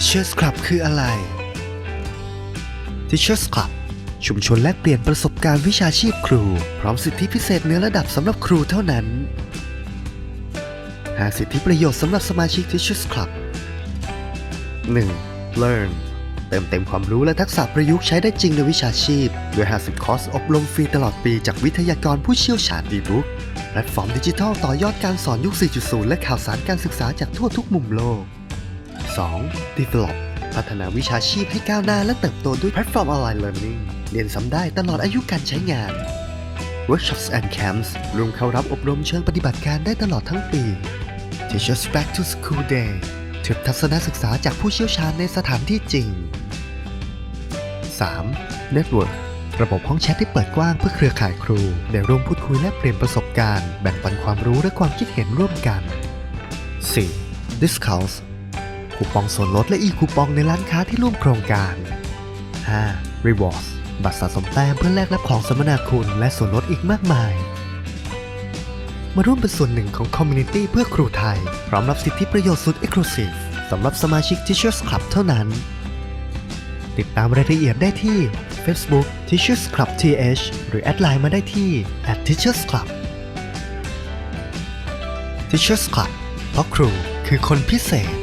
Teachers Club คืออะไร Teachers Club ชุมชนแลกเปลี่ยนประสบการณ์วิชาชีพครู พร้อมสิทธิพิเศษเนื้อระดับสำหรับครูเท่านั้น หาสิทธิประโยชน์สำหรับสมาชิก Teachers Club 1. Learn เติมเต็มความรู้และทักษะประยุกต์ใช้ได้จริงในวิชาชีพด้วย50 คอร์สอบรมฟรีตลอดปีจากวิทยากรผู้เชี่ยวชาญดีบุ๊กแพลตฟอร์มดิจิทัลต่อยอดการสอนยุค 4.0 และข่าวสารการศึกษาจากทั่วทุกมุมโลก 2. Develop พัฒนาวิชาชีพให้ก้าวหน้าและเติบโตด้วยแพลตฟอร์มออนไลน์ Learning เรียนซ้ำได้ตลอดอายุการใช้งาน Workshops and Camps รวมเข้ารับอบรมเชิงปฏิบัติการได้ตลอดทั้งปี Teachers Back to School Day ทริปทัศนศึกษาจากผู้เชี่ยวชาญในสถานที่จริง 3. Network ระบบห้องแชทที่เปิดกว้างเพื่อเครือข่ายครู ได้ร่วมพูดคุยและเปลี่ยนประสบการณ์ แบ่งปันความรู้และความคิดเห็นร่วมกัน 4. Discounts คูปองส่วนลดและอีคูปองในร้านค้าที่ร่วมโครงการ 5. Rewards บัตรสะสมแต้มเพื่อแลกรับของสมนาคุณและส่วนลดอีกมากมาย มาร่วมเป็นส่วนหนึ่งของคอมมูนิตี้เพื่อครูไทย พร้อมรับสิทธิประโยชน์สุด Exclusive สำหรับสมาชิก Teachers Club เท่านั้น ติดตามรายละเอียดได้ที่ Facebook Teachers Club TH หรือแอดไลน์มาได้ที่ @teachers club Teachers Club เพราะครูคือคนพิเศษ